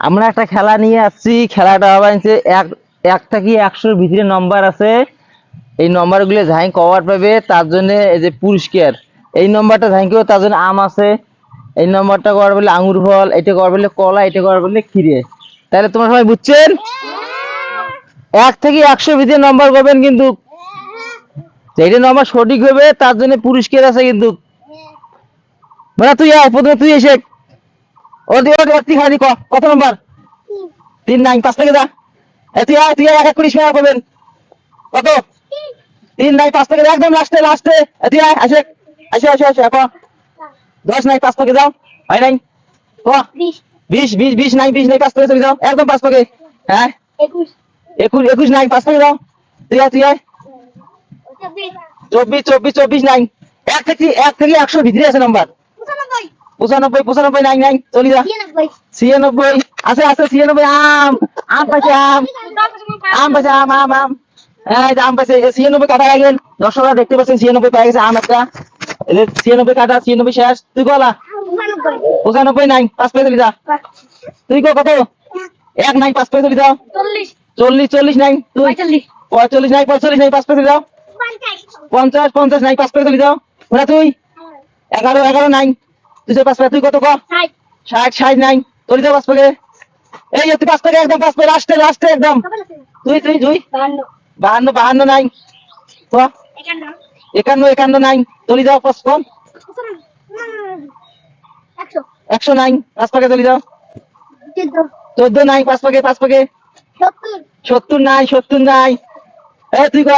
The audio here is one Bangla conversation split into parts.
আমরা একটা খেলা নিয়ে আসছি, খেলাটা হচ্ছে এক, একটা কি একশোর ভিতরে নম্বর আছে। এই নম্বরগুলো ঝাঁই কভার পাবে, তার জন্য এই যে পুরস্কার। এই নম্বরটা ঝাঁইকেও তার জন্য আম আছে। এই নম্বরটা করার বলে আঙুর ফল, এটা করার বলে কলা, এটা করার বলে ক্ষীরে। তাহলে তোমরা সবাই বুঝছেন? এক থেকে একশো ভিতরে নম্বর করবেন কিন্তু। যেটা নম্বর সঠিক হবে, তার জন্য পুরস্কার আছে কিন্তু। মানে তুই প্রথমে তুই এসে ও তুই খালি কত নম্বর? তিন নাই পাঁচ থেকে যা। এ তুই আয় তুই এক করবেন। কত? তিন নাই পাঁচ থেকে একদম লাস্টে লাস্টে। এ তুই আয় আসে আসে আসে আসে এখন দশ নাই পাঁচ থেকে যাও। হয় নাই? ক? বিশ। বিশ বিশ বিশ নাই বিশ নাই পাঁচ থেকে চলে যাও। একদম পাঁচ থেকে। হ্যাঁ? একুশ। একুশ নাই পাঁচ থেকে যাও। তুই আয় তুই আয়। চব্বিশ। চব্বিশ চব্বিশ চব্বিশ নাই এক থেকে এক থেকে একশো ভিতরে আছে নাম্বার। পঁচানব্বই পঁচানব্বই নাই নাই চলে যা। ছিয়ানব্বই। আছে আছে ছিয়ানব্বই আম আম পাইছে আম। আম পাইছে আম আম আম। আম পাইছে ছিয়ানব্বই কাটা গেল। দর্শকরা দেখতে পাচ্ছেন ছিয়ানব্বই পাই গেছে আম একটা। ছিয়ানব্বই কাটা ছিয়ানব্বই শেষ। তুই গলা পঁচানব্বই। নাই পাঁচ পেয়ে চলে যা। তুই কত? এক নাই পাঁচ পেয়ে চলে যাও চল্লিশ। চল্লিশ নাই তুই পঁয়তাল্লিশ। নাই পঁয়তাল্লিশ নাই পাঁচ পেয়ে চলে যাও পঞ্চাশ। পঞ্চাশ পঞ্চাশ নাই পাঁচ পেয়ে চলে যাও ওরা তুই? এগারো এগারো নাই তুই যে পেয়ে তুই কত ষাট ষাট নাই তোর যা পাঁচ পেয়ে এই তুই পাঁচ পেয়ে একদম পেয়ে লাস্টে লাস্টে একদম তুই তুই তুই বাহান্ন বাহান্ন নাই ক, একান্ন একান্ন নাই চলে যাও পাঁচ কম একশো নাই পাঁচ পাকে চলে যাও চোদ্দ নাই পাঁচ পাকে পাঁচ পাকে সত্তর নাই সত্তর নাই এ তুই ক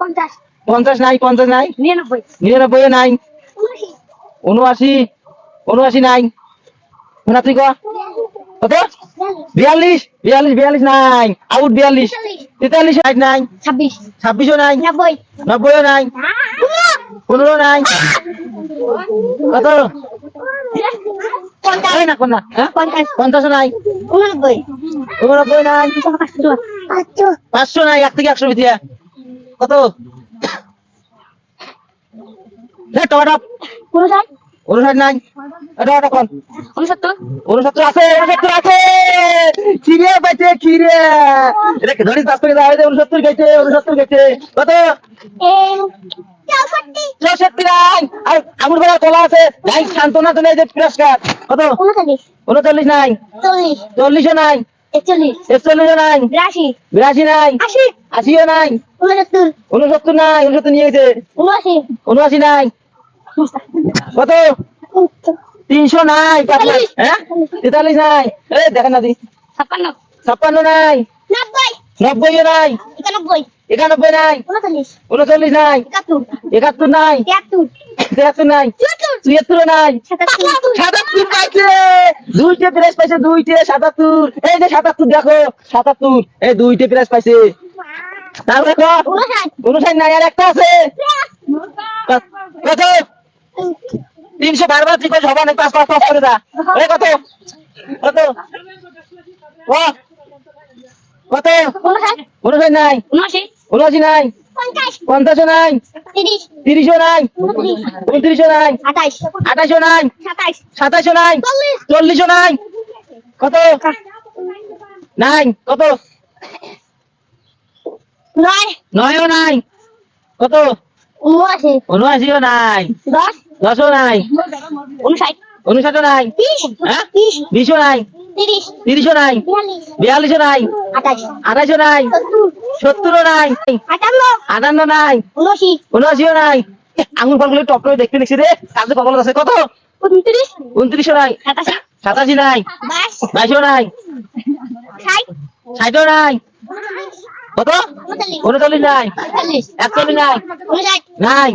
পঞ্চাশ পঞ্চাশ নাই পঞ্চাশ নাই নিরানব্বই নিরানব্বই নাই উনআশি উনআশি নাই। না তুই ক কত? বিয়াল্লিশ? বিয়াল্লিশ বিয়াল্লিশ নাই। আউট বিয়াল্লিশ। তেতাল্লিশ ষাট নাই। ছাব্বিশ। ছাব্বিশও নাই। নব্বই। নব্বইও নাই। পনেরো নাই। কত? হ্যাঁ? পঞ্চাশ। পঞ্চাশও নাই। উননব্বই উননব্বই নাই। পাঁচশো। নাই এক থেকে একশো ভিতরে। কত? উনষাট উনষাট নাই? টমাটো কোন? উনসত্তর উনসত্তর আছে উনসত্তর আছে। খিরে পাইছে খিরে। এটা ধরিস পাঁচ থেকে যাওয়া হয়েছে উনসত্তর গেছে উনসত্তর গেছে। কত? চৌষট্টি। চৌষট্টি নাই। আর আঙুর বেলা তোলা আছে। নাই সান্ত্বনা তো নেই যে পুরস্কার কত? উনচল্লিশ। উনচল্লিশ নাই। চল্লিশ। চল্লিশও নাই। একচল্লিশ। একচল্লিশও নাই। বিরাশি। বিরাশি নাই। আশি। আশিও নাই। উনসত্তর। উনসত্তর নাই উনসত্তর নিয়ে গেছে। উনআশি। উনআশি নাই। কত? তিনশো নাই হ্যাঁ? তেতাল্লিশ নাই। দেখেন না দি ছাপ্পান্ন। ছাপ্পান্ন নাই। নব্বই। নাই। একানব্বই। নাই। উনচল্লিশ। নাই। একাত্তর। নাই। তিয়াত্তর। তিয়াত্তর নাই। চুয়াত্তর। চুয়াত্তর নাই। সাতাত্তর। সাতাত্তর পাইছে। দুইটা প্রাইজ পাইছে দুইটা সাতাত্তর। এই যে সাতাত্তর দেখো। সাতাত্তর। এই দুইটা প্রাইজ পাইছে। তারপরে উনষাট উনষাট নাই আর একটা আছে। কত- কত? তিনশো বারবার আছে হবে না পাঁচ পাঁচ পাঁচ করে দা কত? কত? ও, কত? উনষাট নাই। উনআশি নাই। পঞ্চাশ। নাই। তিরিশও নাই। উনত্রিশ। উনত্রিশও নাই। আঠাইশ আঠাশও নাই। সাতাশও নাই। চল্লিশ। চল্লিশও নাই। কত? নাই। কত? নয়ও নাই। কত? উনআশি। উনআশিও নাই। দশ। দশও নাই। উনষাট। উনষাটও নাই। হ্যাঁ? বিশও নাই। তিরিশও নাই। বিয়াল্লিশ। বিয়াল্লিশও নাই। আঠাইশ আঠাশও নাই। সত্তর। সত্তরও নাই। আটান্ন। নাই। উনআশি। উনআশিও নাই। এ, আঙুর ফলগুলো টপ করে দেখতে দেখছি রে। কাজে কপাল আছে। কত? উনত্রিশ। উনত্রিশও নাই। সাতাশি। নাই। বাইশ। বাইশও নাই। ষাট। ষাটও নাই। কত? উনচল্লিশ। নাই। একচল্লিশ। নাই। নাই।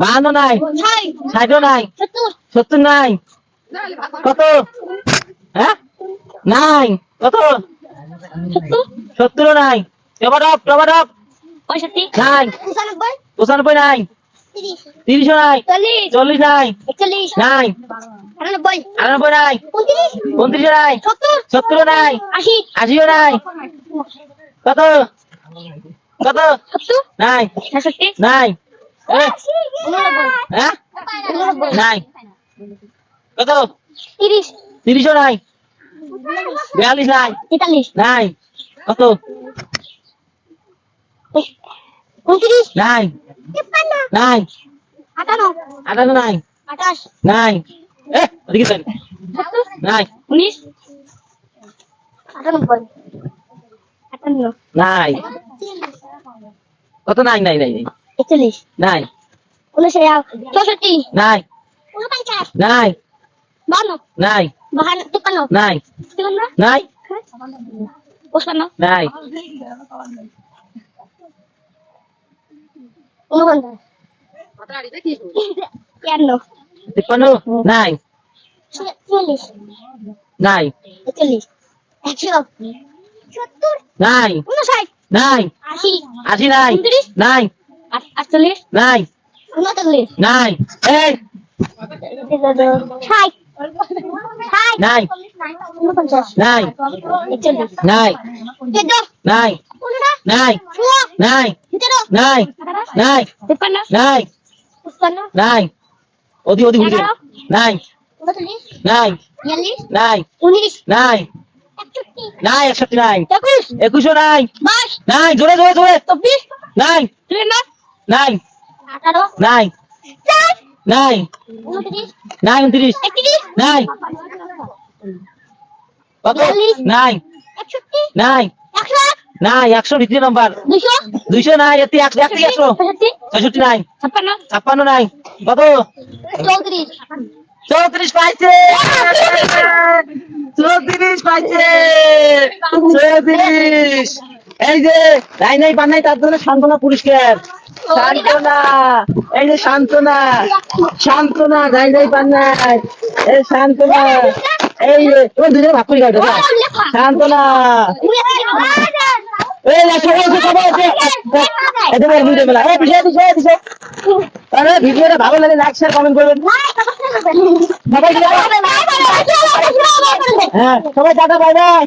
বাহান্ন নাই। ষাটও নাই। সত্তর নাই। কত? হ্যাঁ? নাই। কত? সত্তর সত্তরও নাই। পঁচানব্বই নাই। তিরিশ নাই। চল্লিশ। চল্লিশ নাই। নাই। আটানব্বই। আটানব্বই নাই। উনত্রিশ। নাই। সত্তর। নাই। আশিও নাই। কত? কত? নাই। নাই। এ, উননব্বই হ্যাঁ উননব্বই নাই কত তিরিশ তিরিশও নাই বিয়াল্লিশ নাই তেতাল্লিশ নাই কত উনত্রিশ নাই তিপ্পান্ন নাই আটান্ন আটান্ন নাই আঠাশ নাই এ ওদিকে দেন সত্তর নাই উনিশ আটানব্বই আটান্ন নাই কত নাই নাই নাই নাই একচল্লিশ নাই। উনষাট চৌষট্টি। নাই। উনপঞ্চাশ। নাই। বান্ন নাই। বাহান্ন তিপ্পান্ন। নাই। তিপ্পান্ন? নাই। পঁচপান্ন। নাই। উনপঞ্চাশ। তিয়ান্ন তিপ্পান্ন? নাই। চুয়াল্লিশ। নাই। একচল্লিশ। একশো। সত্তর। নাই। উনষাট। নাই। আশি। আশি নাই। নাই। আটচল্লিশ? নাই। উনচল্লিশ? নাই। এই। ষাট? নাই। নাই। নাই। নাই। নাই। নাই। সতেরো? নাই। আঠারো নাই। তিপ্পান্ন? নাই। পঁচপান্ন? নাই। অধি অধি ঘুরে নাই। উনচল্লিশ? নাই। বিয়াল্লিশ? নাই। উনিশ? নাই। একষট্টি? নাই একষট্টি নাই। একুশ? একুশও নাই। বাইশ? নাই জোরে জোরে জোরে। নাই। চুয়ান্ন নাই আঠারো নাই নাই উনত্রিশ। নাই উনত্রিশ একত্রিশ। নাই কত? বিয়াল্লিশ। নাই একশো নাম্বার। দুইশো। এতে একশো ছাপ্পান্ন। নাই কত? চৌত্রিশ। পাইছে। চৌত্রিশ পাইছে। চৌত্রিশ। এই যে নাই নাই পান নাই তার জন্য সান্ত্বনা পুরস্কার সান্ত্বনা এই যে সান্ত্বনা সান্ত্বনা যাই যাই পান নাই এই সান্ত্বনা এই তোমার দুজনে ভাগ করে গাড়ি সান্ত্বনা এই ভালো লাগে লাইক কমেন্ট করবেন সবাই হ্যাঁ সবাই টাটা বাই বাই